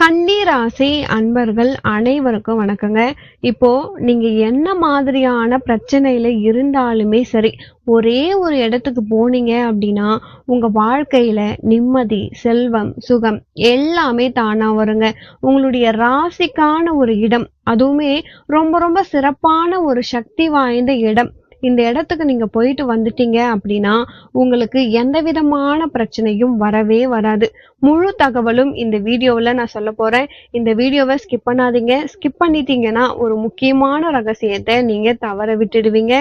கன்னிராசி அன்பர்கள் அனைவருக்கும் வணக்கங்க. இப்போ நீங்க என்ன மாதிரியான பிரச்சனையில இருந்தாலுமே சரி ஒரே ஒரு இடத்துக்கு போனீங்க அப்படின்னா உங்க வாழ்க்கையில நிம்மதி செல்வம் சுகம் எல்லாமே தானா வருங்க. உங்களுடைய ராசிக்கான ஒரு இடம் அதுவுமே ரொம்ப ரொம்ப சிறப்பான ஒரு சக்தி வாய்ந்த இடம். இந்த இடத்துக்கு நீங்கள் போயிட்டு வந்துட்டீங்க அப்படின்னா உங்களுக்கு எந்த விதமான பிரச்சனையும் வரவே வராது. முழு தகவலும் இந்த வீடியோவில் நான் சொல்ல போகிறேன் இந்த வீடியோவை ஸ்கிப் பண்ணாதீங்க. ஸ்கிப் பண்ணிட்டீங்கன்னா ஒரு முக்கியமான ரகசியத்தை நீங்கள் தவற விட்டுடுவீங்க.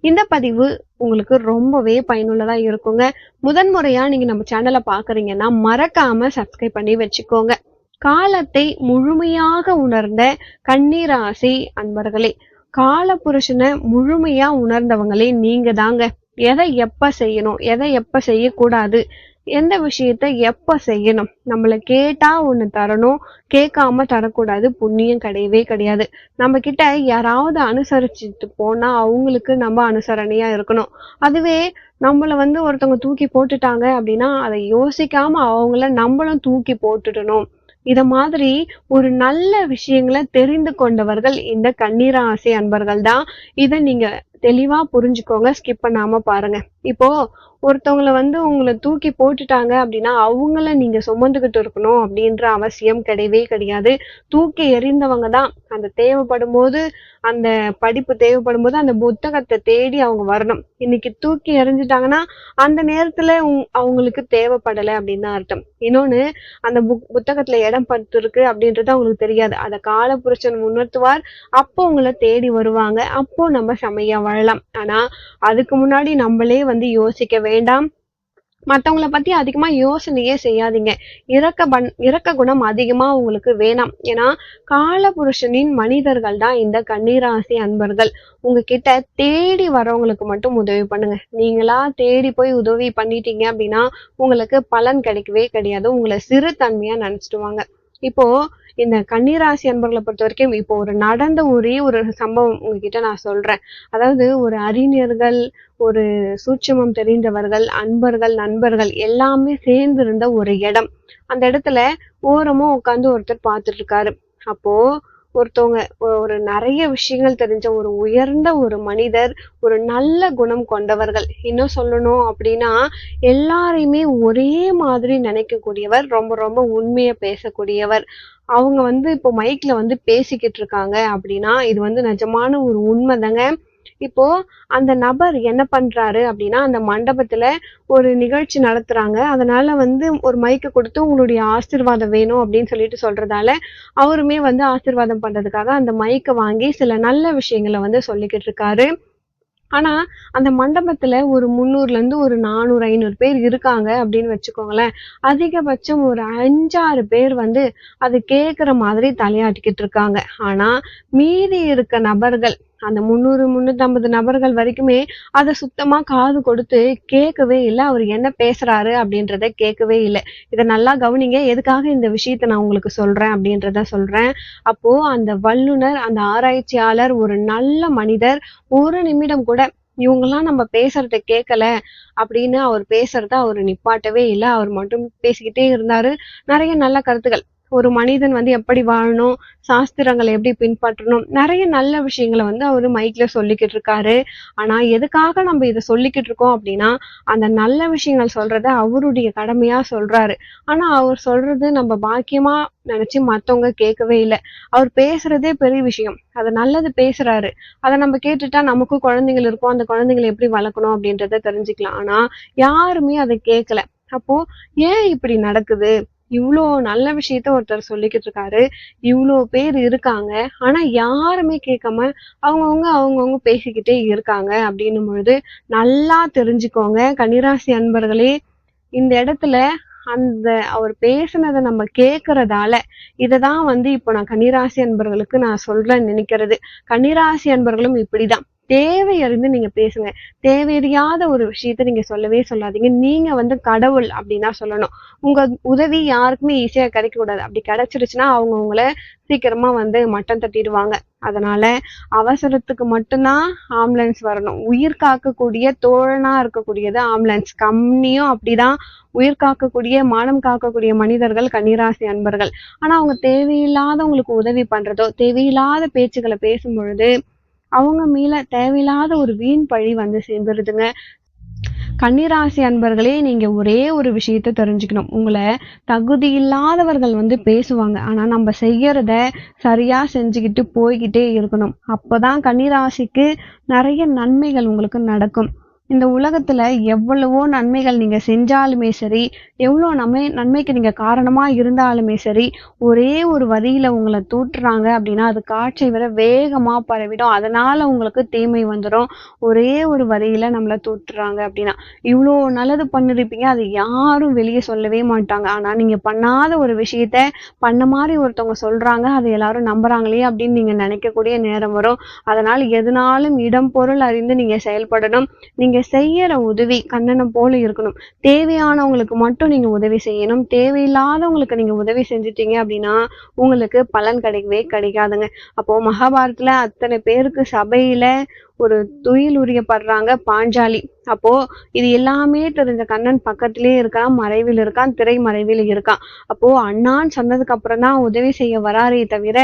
இந்த பதிவு உங்களுக்கு ரொம்பவே பயனுள்ளதா இருக்குங்க. முதன்முறையா நீங்க நம்ம சேனலை பாக்குறீங்கன்னா மறக்காம சப்ஸ்கிரைப் பண்ணி வச்சுக்கோங்க. காலத்தை முழுமையாக உணர்ந்த கண்ணீராசி அன்பர்களே கால புருஷனை முழுமையா உணர்ந்தவங்களே நீங்க தாங்க எதை எப்ப செய்யணும் எதை எப்ப செய்யக்கூடாது எந்த விஷயத்த எப்ப செய்யணும்? நம்மள கேட்டா ஒண்ணு தரணும் கேட்காம தரக்கூடாது புண்ணியம் கிடையவே கிடையாது. நம்ம கிட்ட யாராவது அனுசரிச்சுட்டு போனா அவங்களுக்கு நம்ம அனுசரணையா இருக்கணும். அதுவே நம்மள வந்து ஒருத்தவங்க தூக்கி போட்டுட்டாங்க அப்படின்னா அதை யோசிக்காம அவங்கள நம்மளும் தூக்கி போட்டுடணும். இத மாதிரி ஒரு நல்ல விஷயங்களை தெரிந்து கொண்டவர்கள் இந்த கண்ணீராசி அன்பர்கள் தான் இதை நீங்க தெளிவா புரிஞ்சுக்கோங்க ஸ்கிப் பண்ணாம பாருங்க. இப்போ ஒருத்தவங்கள வந்து உங்களை தூக்கி போட்டுட்டாங்க அப்படின்னா அவங்கள நீங்க சுமந்துகிட்டு இருக்கணும் அப்படின்ற அவசியம் கிடையவே கிடையாது. தூக்கி எறிந்தவங்க தான் அந்த தேவைப்படும் போது அந்த படிப்பு தேவைப்படும் போது அந்த புத்தகத்தை தேடி அவங்க வரணும். இன்னைக்கு தூக்கி எறிஞ்சிட்டாங்கன்னா அந்த நேரத்துல உங்- அவங்களுக்கு தேவைப்படலை அப்படின்னு தான் அர்த்தம். இன்னொன்னு அந்த புக் புத்தகத்துல இடம் பத்துருக்கு அப்படின்றது அவங்களுக்கு தெரியாது. அதை காலபுருஷன் உணர்த்துவார். அப்போ உங்களை தேடி வருவாங்க. அப்போ நம்ம செமையா வாழலாம். ஆனா அதுக்கு முன்னாடி நம்மளே வந்து யோசிக்கவே வேண்டாம். மத்தவங்கள பத்தி அதிகமா யோசனையே செய்யாதீங்க. இறக்க பண் இறக்க குணம் அதிகமா உங்களுக்கு வேணாம். ஏன்னா காலபுருஷனின் மனிதர்கள் தான் இந்த கண்ணீராசி அன்பர்கள். உங்ககிட்ட தேடி வரவங்களுக்கு மட்டும் உதவி பண்ணுங்க. நீங்களா தேடி போய் உதவி பண்ணிட்டீங்க அப்படின்னா உங்களுக்கு பலன் கிடைக்கவே கிடையாது. உங்களை சிறு தன்மையா இப்போ இந்த கன்னிராசி அன்பர்களை பொறுத்த வரைக்கும் இப்போ ஒரு நடந்த ஒரே ஒரு சம்பவம் உங்ககிட்ட நான் சொல்றேன். அதாவது ஒரு அறிஞர்கள் ஒரு சூட்சமம் தெரிந்தவர்கள் அன்பர்கள் நண்பர்கள் எல்லாமே சேர்ந்து இருந்த ஒரு இடம். அந்த இடத்துல ஓரமா உட்காந்து ஒருத்தர் பார்த்துட்டு இருக்காரு. அப்போ ஒருத்தவங்க ஒரு நிறைய விஷயங்கள் தெரிஞ்ச ஒரு உயர்ந்த ஒரு மனிதர் ஒரு நல்ல குணம் கொண்டவர்கள். இன்னும் சொல்லணும் அப்படின்னா எல்லாரையுமே ஒரே மாதிரி நினைக்கக்கூடியவர் ரொம்ப ரொம்ப உண்மையை பேசக்கூடியவர். அவங்க வந்து இப்போ மைக்ல வந்து பேசிக்கிட்டு இருக்காங்க அப்படின்னா இது வந்து நிஜமான ஒரு உண்மைதாங்க. இப்போ அந்த நபர் என்ன பண்றாரு அப்படின்னா அந்த மண்டபத்துல ஒரு நிகழ்ச்சி நடத்துறாங்க. அதனால வந்து ஒரு மைக்கை கொடுத்து உங்களுடைய ஆசீர்வாதம் வேணும் அப்படின்னு சொல்லிட்டு சொல்றதால அவருமே வந்து ஆசீர்வாதம் பண்றதுக்காக அந்த மைக்கை வாங்கி சில நல்ல விஷயங்களை வந்து சொல்லிக்கிட்டு இருக்காரு. ஆனா அந்த மண்டபத்துல ஒரு முந்நூறுல இருந்து ஒரு நானூறு ஐநூறு பேர் இருக்காங்க அப்படின்னு வச்சுக்கோங்களேன். அதிகபட்சம் ஒரு அஞ்சாறு பேர் வந்து அது கேக்குற மாதிரி தலையாட்டிக்கிட்டு இருக்காங்க. ஆனா மீதி இருக்க நபர்கள் அந்த முந்நூறு முந்நூற்றம்பது நபர்கள் வரைக்குமே அதை சுத்தமாக காது கொடுத்து கேட்கவே இல்லை. அவர் என்ன பேசுகிறாரு அப்படின்றத கேட்கவே இல்லை. இதை நல்லா கவனிங்க. எதுக்காக இந்த விஷயத்த நான் உங்களுக்கு சொல்கிறேன் அப்படின்றத சொல்கிறேன் அப்போது அந்த வல்லுனர் அந்த ஆராய்ச்சியாளர் ஒரு நல்ல மனிதர் ஒரு நிமிடம் கூட இவங்கெல்லாம் நம்ம பேசுறத கேட்கல அப்படின்னு அவர் பேசுறத அவர் நிப்பாட்டவே இல்லை. அவர் மட்டும் பேசிக்கிட்டே இருந்தாரு. நிறைய நல்ல கருத்துக்கள். ஒரு மனிதன் வந்து எப்படி வாழணும் சாஸ்திரங்களை எப்படி பின்பற்றணும் நிறைய நல்ல விஷயங்களை வந்து அவரு மைக்ல சொல்லிக்கிட்டு இருக்காரு. ஆனா எதுக்காக நம்ம இதை சொல்லிக்கிட்டு இருக்கோம் அப்படின்னா அந்த நல்ல விஷயங்கள் சொல்றத அவருடைய கடமையா சொல்றாரு. ஆனா அவர் சொல்றது நம்ம பாக்கியமா நினைச்சு மத்தவங்க கேட்கவே இல்லை. அவர் பேசுறதே பெரிய விஷயம். அது நல்லது பேசுறாரு. அதை நம்ம கேட்டுட்டா நமக்கும் குழந்தைகள் இருக்கும். அந்த குழந்தைங்களை எப்படி வளர்க்கணும் அப்படின்றத தெரிஞ்சுக்கலாம். ஆனா யாருமே அதை கேட்கல. அப்போ ஏன் இப்படி நடக்குது? இவ்வளோ நல்ல விஷயத்த ஒருத்தர் சொல்லிக்கிட்டு இருக்காரு இவ்வளோ பேர் இருக்காங்க. ஆனால் யாருமே கேட்காம அவங்கவுங்க அவங்கவுங்க பேசிக்கிட்டே இருக்காங்க அப்படின்னும் பொழுது நல்லா தெரிஞ்சுக்கோங்க. கன்னிராசி அன்பர்களே இந்த இடத்துல அந்த அவர் பேசுனதை நம்ம கேட்கறதால இததான் வந்து இப்போ நான் கன்னிராசி அன்பர்களுக்கு நான் சொல்றேன் நினைக்கிறது. கன்னிராசி அன்பர்களும் இப்படிதான். தேவையறிந்து நீங்க பேசுங்க. தேவையறியாத ஒரு விஷயத்த நீங்க சொல்லவே சொல்லாதீங்க. நீங்க வந்து கடவுள் அப்படின்னா சொல்லணும். உங்க உதவி யாருக்குமே ஈஸியா கிடைக்க கூடாது அப்படி கிடைச்சிருச்சுன்னா அவங்க உங்களை சீக்கிரமா வந்து மட்டம் தட்டிடுவாங்க. அதனால அவசரத்துக்கு மட்டும்தான் ஆம்புலன்ஸ் வரணும். உயிர் காக்கக்கூடிய தோழனா இருக்கக்கூடியது ஆம்புலன்ஸ் கம்மியும் அப்படிதான். உயிர் காக்கக்கூடிய மானம் காக்கக்கூடிய மனிதர்கள் கன்னிராசி அன்பர்கள். ஆனா அவங்க தேவையில்லாதவங்களுக்கு உதவி பண்றதோ தேவையில்லாத பேச்சுக்களை பேசும் பொழுது அவங்க மேல தேவையில்லாத ஒரு வீண் பழி வந்து சேர்ந்துருதுங்க. கன்னிராசி அன்பர்களே நீங்க ஒரே ஒரு விஷயத்த தெரிஞ்சுக்கணும். உங்களை தகுதி இல்லாதவர்கள் வந்து பேசுவாங்க. ஆனா நம்ம செய்யறத சரியா செஞ்சுக்கிட்டு போய்கிட்டே இருக்கணும். அப்பதான் கன்னிராசிக்கு நிறைய நன்மைகள் உங்களுக்கு நடக்கும். இந்த உலகத்துல எவ்வளவோ நன்மைகள் நீங்க செஞ்சாலுமே சரி எவ்வளோ நன்மை நன்மைக்கு நீங்க காரணமா இருந்தாலுமே சரி ஒரே ஒரு வரியில உங்களை தூற்றுறாங்க அப்படின்னா அது காற்றை விட வேகமா பரவிடும். அதனால உங்களுக்கு தீமை வந்துடும் ஒரே ஒரு வரியில நம்மளை தூற்றுறாங்க அப்படின்னா. இவ்வளோ நல்லது பண்ணிருப்பீங்க அது யாரும் வெளியே சொல்லவே மாட்டாங்க. ஆனா நீங்க பண்ணாத ஒரு விஷயத்த பண்ண மாதிரி ஒருத்தவங்க சொல்றாங்க அதை எல்லாரும் நம்புறாங்களே அப்படின்னு நீங்க நினைக்கக்கூடிய நேரம் வரும். அதனால எதுனாலும் இடம் பொருள் அறிந்து நீங்க செயல்படணும். நீங்க செய்யற உதவி கண்ணனை போல இருக்கணும். தேவையானவங்களுக்கு மட்டும் நீங்க உதவி செய்யணும். தேவையில்லாதவங்களுக்கு நீங்க உதவி செஞ்சுட்டீங்க அப்படின்னா உங்களுக்கு பலன் கிடைக்கவே கிடைக்காதுங்க. அப்போ மகாபாரதத்துல அத்தனை பேருக்கு சபையில ஒரு துயில் உரியப்படுறாங்க பாஞ்சாலி. அப்போ இது எல்லாமே தெரிஞ்ச கண்ணன் பக்கத்திலேயே இருக்கான் மறைவில் இருக்கான் திரை மறைவில் இருக்கான். அப்போ அண்ணான்னு சொன்னதுக்கு அப்புறம் தான் உதவி செய்ய வராரே தவிர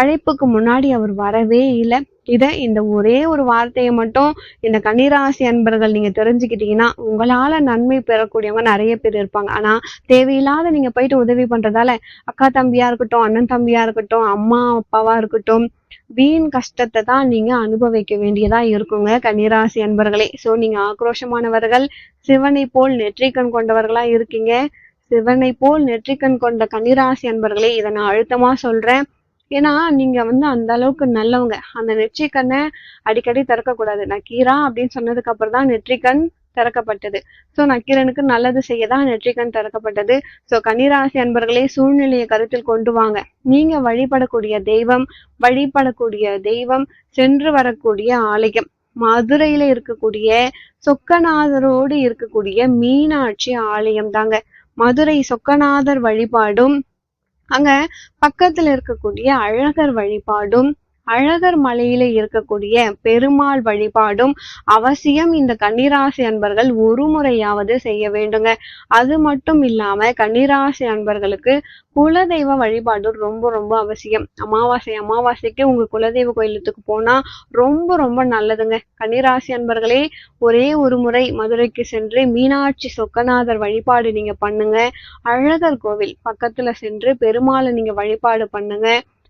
அழைப்புக்கு முன்னாடி அவர் வரவே இல்லை. இதை இந்த ஒரே ஒரு வார்த்தையை மட்டும் இந்த கன்னிராசி அன்பர்கள் நீங்க தெரிஞ்சுக்கிட்டீங்கன்னா உங்களால நன்மை பெறக்கூடியவங்க நிறைய பேர் இருப்பாங்க. ஆனா தேவையில்லாத நீங்க போயிட்டு உதவி பண்றதால அக்கா தம்பியா இருக்கட்டும் அண்ணன் தம்பியா இருக்கட்டும் அம்மா அப்பாவா இருக்கட்டும் வீண் கஷ்டத்தை தான் நீங்க அனுபவிக்க வேண்டியதா இருக்குங்க கன்னிராசி அன்பர்களே. சோ நீங்க ஆக்ரோஷமானவர்கள் சிவனை போல் நெற்றிக்கண் கொண்டவர்களா இருக்கீங்க. சிவனை போல் நெற்றிக்கண் கொண்ட கன்னிராசி அன்பர்களே இதை நான் அழுத்தமா சொல்றேன். ஏன்னா நீங்க வந்து அந்த அளவுக்கு நல்லவங்க. அந்த நெற்றிக்கண்ணை அடிக்கடி திறக்கக்கூடாது. நக்கீரா அப்படின்னு சொன்னதுக்கு அப்புறம் தான் நெற்றிக்கண் திறக்கப்பட்டது. சோ நக்கீரனுக்கு நல்லது செய்ய தான் நெற்றிக்கண் திறக்கப்பட்டது. சோ கன்னிராசி அன்பர்களே சூழ்நிலையை கருத்தில் கொண்டு வாங்க. நீங்க வழிபடக்கூடிய தெய்வம் வழிபடக்கூடிய தெய்வம் சென்று வரக்கூடிய ஆலயம். மதுரையில இருக்கக்கூடிய சொக்கநாதரோடு இருக்கக்கூடிய மீனாட்சி ஆலயம் தாங்க. மதுரை சொக்கநாதர் வழிபாடும் அங்க பக்கத்துல இருக்கக்கூடிய அழகர் வழிபாடும் அழகர் மலையில இருக்கக்கூடிய பெருமாள் வழிபாடும் அவசியம். இந்த கன்னிராசி அன்பர்கள் ஒரு முறையாவது செய்ய வேண்டுங்க. அது மட்டும் இல்லாம கன்னிராசி அன்பர்களுக்கு குலதெய்வ வழிபாடு ரொம்ப ரொம்ப அவசியம். அமாவாசை அமாவாசைக்கு உங்க குலதெய்வ கோயிலுக்கு போனா ரொம்ப ரொம்ப நல்லதுங்க. கன்னிராசி அன்பர்களே ஒரே ஒரு முறை மதுரைக்கு சென்று மீனாட்சி சொக்கநாதர் வழிபாடு நீங்க பண்ணுங்க. அழகர் கோவில் பக்கத்துல சென்று பெருமாளை நீங்க வழிபாடு பண்ணுங்க.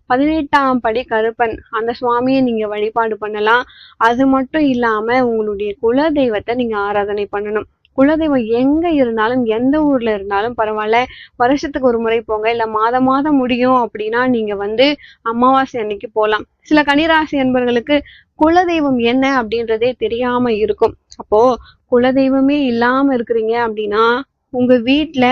பதினெட்டாம் படி கருப்பன். அந்த சுவாமியை நீங்க வழிபாடு பண்ணலாம். அது மட்டும் இல்லாம உங்களுடைய குல தெய்வத்தை நீங்க ஆராதனை பண்ணணும். குலதெய்வம் எங்க இருந்தாலும் எந்த ஊர்ல இருந்தாலும் பரவாயில்ல. வருஷத்துக்கு ஒரு முறை போங்க. இல்ல மாதம் மாதம் முடியும் அப்படின்னா நீங்க வந்து அமாவாசை அன்னைக்கு போகலாம் சில கனிராசி என்பவர்களுக்கு குலதெய்வம் என்ன அப்படின்றதே தெரியாம இருக்கும். அப்போ குலதெய்வமே இல்லாம இருக்கிறீங்க அப்படின்னா உங்க வீட்டுல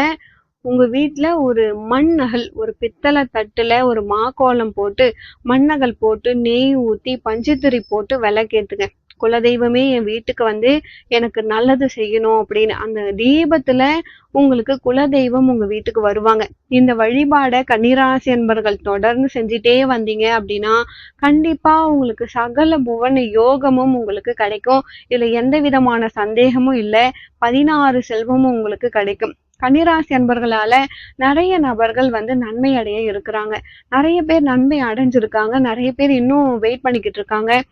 உங்க வீட்டில் ஒரு மண் நகல் ஒரு பித்தளை தட்டுல ஒரு மாக்கோலம் போட்டு மண்ணகல் போட்டு நெய் ஊற்றி பஞ்சுத்திரி போட்டு விளக்கேத்துங்க. குலதெய்வமே என் வீட்டுக்கு வந்து எனக்கு நல்லது செய்யணும் அப்படின்னு. அந்த தீபத்துல உங்களுக்கு குலதெய்வம் உங்க வீட்டுக்கு வருவாங்க. இந்த வழிபாடை கன்னிராசி என்பர்கள் தொடர்ந்து செஞ்சுட்டே வந்தீங்க அப்படின்னா கண்டிப்பா உங்களுக்கு சகல புவன யோகமும் உங்களுக்கு கிடைக்கும். இதுல எந்த விதமான சந்தேகமும் இல்லை. பதினாறு செல்வமும் உங்களுக்கு கிடைக்கும். கன்னிராசி அன்பர்களால நிறைய நபர்கள் வந்து நன்மை அடைய இருக்கிறாங்க. நிறைய பேர் நன்மை அடைஞ்சிருக்காங்க. நிறைய பேர் இன்னும் வெயிட் பண்ணிக்கிட்டு இருக்காங்க.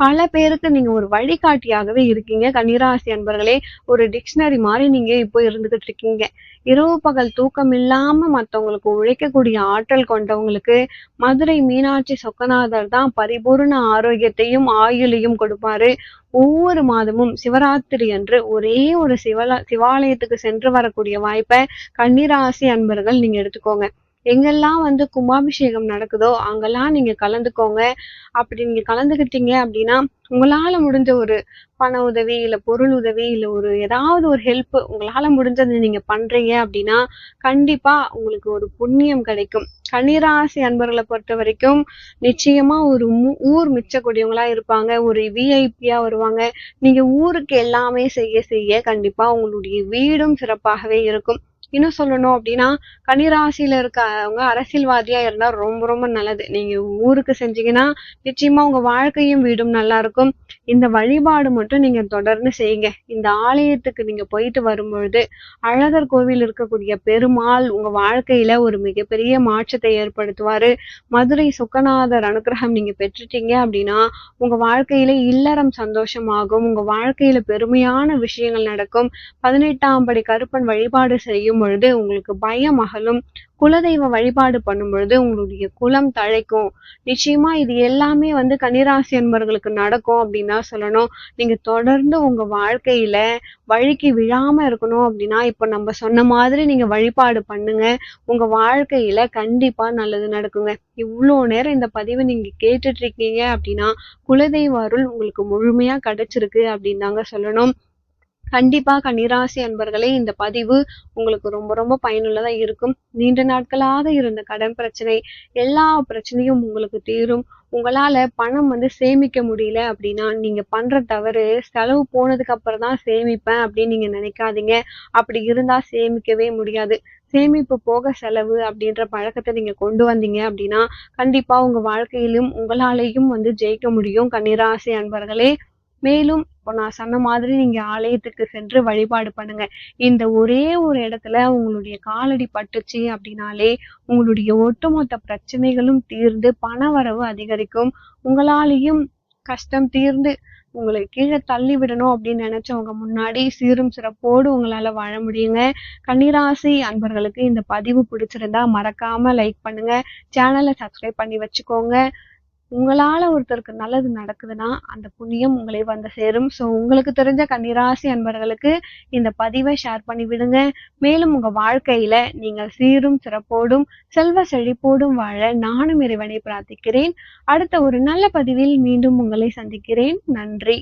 பல பேருக்கு நீங்க ஒரு வழிகாட்டியாகவே இருக்கீங்க. கன்னிராசி அன்பர்களே ஒரு டிக்ஷனரி மாதிரி நீங்க இப்போ இருந்துகிட்டு இருக்கீங்க இரவு பகல் தூக்கம் இல்லாம மற்றவங்களுக்கு உழைக்கக்கூடிய ஆற்றல் கொண்டவங்களுக்கு மதுரை மீனாட்சி சொக்கநாதர் தான் பரிபூர்ண ஆரோக்கியத்தையும் ஆயுளையும் கொடுப்பாரு. ஒவ்வொரு மாதமும் சிவராத்திரி அன்று ஒரே ஒரு சிவலா சிவாலயத்துக்கு சென்று வரக்கூடிய வாய்ப்பை கன்னிராசி அன்பர்கள் நீங்க எடுத்துக்கோங்க. எங்கெல்லாம் வந்து கும்பாபிஷேகம் நடக்குதோ அங்கெல்லாம் நீங்க கலந்துக்கோங்க. அப்படி நீங்க கலந்துக்கிட்டீங்க அப்படின்னா உங்களால முடிஞ்ச ஒரு பண உதவி இல்ல பொருள் உதவி இல்ல ஒரு ஏதாவது ஒரு ஹெல்ப் உங்களால முடிஞ்சதை நீங்க பண்றீங்க அப்படின்னா கண்டிப்பா உங்களுக்கு ஒரு புண்ணியம் கிடைக்கும். கன்னிராசி அன்பர்களை பொறுத்த வரைக்கும் நிச்சயமா ஒரு மு- ஊர் மிச்சக்கூடியவங்களா இருப்பாங்க. ஒரு விஐபியா வருவாங்க. நீங்க ஊருக்கு எல்லாமே செய்ய செய்ய கண்டிப்பா உங்களுடைய வீடும் சிறப்பாகவே இருக்கும். இன்னும் சொல்லணும் அப்படின்னா கன்னிராசியில இருக்கவங்க அரசியல்வாதியா இருந்தா ரொம்ப ரொம்ப நல்லது. நீங்க ஊருக்கு செஞ்சீங்கன்னா நிச்சயமா உங்க வாழ்க்கையும் வீடும் நல்லா இருக்கும். இந்த வழிபாடு மட்டும் நீங்க தொடர்ந்து செய்யுங்க. இந்த ஆலயத்துக்கு நீங்க போயிட்டு வரும்பொழுது அழகர் கோவில் இருக்கக்கூடிய பெருமாள் உங்க வாழ்க்கையில ஒரு மிகப்பெரிய மாற்றத்தை ஏற்படுத்துவாரு. மதுரை சுக்கநாதர் அனுக்கிரகம் நீங்க பெற்றுட்டீங்க அப்படின்னா உங்க வாழ்க்கையில இல்லறம் சந்தோஷமாகும். உங்க வாழ்க்கையில பெருமையான விஷயங்கள் நடக்கும். பதினெட்டாம் படி கருப்பன் வழிபாடு செய்யும் பொழுது உங்களுக்கு பயம் அகலும். குலதெய்வ வழிபாடு பண்ணும் பொழுது உங்களுடைய குலம் தழைக்கும். நிச்சயமா இது எல்லாமே வந்து கன்னிராசி அன்பர்களுக்கு நடக்கும் அப்படின்னு தான் சொல்லணும். நீங்க தொடர்ந்து உங்க வாழ்க்கையில வழிக்கு விழாம இருக்கணும் அப்படின்னா இப்ப நம்ம சொன்ன மாதிரி நீங்க வழிபாடு பண்ணுங்க. உங்க வாழ்க்கையில கண்டிப்பா நல்லது நடக்குங்க. இவ்வளோ நேரம் இந்த பதிவை நீங்க கேட்டுட்டு இருக்கீங்க அப்படின்னா குலதெய்வ அருள் உங்களுக்கு முழுமையா கிடைச்சிருக்கு அப்படின்னு தாங்க சொல்லணும். கண்டிப்பாக கன்னிராசி அன்பர்களே இந்த பதிவு உங்களுக்கு ரொம்ப ரொம்ப பயனுள்ளதா இருக்கும். நீண்ட நாட்களாக இருந்த கடன் பிரச்சனை எல்லா பிரச்சனையும் உங்களுக்கு தீரும். உங்களால பணம் வந்து சேமிக்க முடியல அப்படின்னா நீங்க பண்ற தவறு செலவு போனதுக்கு அப்புறம் தான் சேமிப்பேன் அப்படின்னு நீங்க நினைக்காதீங்க. அப்படி இருந்தா சேமிக்கவே முடியாது. சேமிப்பு போக செலவு அப்படின்ற பழக்கத்தை நீங்க கொண்டு வந்தீங்க அப்படின்னா கண்டிப்பா உங்க வாழ்க்கையிலும் உங்களாலேயும் வந்து ஜெயிக்க முடியும். கன்னிராசி அன்பர்களே மேலும் இப்போ நான் சொன்ன மாதிரி நீங்க ஆலயத்துக்கு சென்று வழிபாடு பண்ணுங்க. இந்த ஒரே ஒரு இடத்துல உங்களுடைய காலடி பட்டுச்சு அப்படின்னாலே உங்களுடைய ஒட்டுமொத்த பிரச்சனைகளும் தீர்ந்து பண வரவு அதிகரிக்கும். உங்களாலேயும் கஷ்டம் தீர்ந்து உங்களை கீழே தள்ளி விடணும் அப்படின்னு நினைச்சவங்க முன்னாடி சீரும் சிறப்போடு உங்களால வாழ முடியுங்க. கன்னிராசி அன்பர்களுக்கு இந்த பதிவு பிடிச்சிருந்தா மறக்காம லைக் பண்ணுங்க. சேனலை சப்ஸ்கிரைப் பண்ணி வச்சுக்கோங்க. உங்களால் ஒருத்தருக்கு நல்லது நடக்குதுன்னா அந்த புண்ணியம் உங்களை வந்து சேரும். ஸோ உங்களுக்கு தெரிஞ்ச கன்னிராசி அன்பர்களுக்கு இந்த பதிவை ஷேர் பண்ணி விடுங்க. மேலும் உங்கள் வாழ்க்கையில் நீங்கள் சீரும் சிறப்போடும் செல்வ செழிப்போடும் வாழ நானும் இறைவனை பிரார்த்திக்கிறேன். அடுத்த ஒரு நல்ல பதிவில் மீண்டும் உங்களை சந்திக்கிறேன். நன்றி.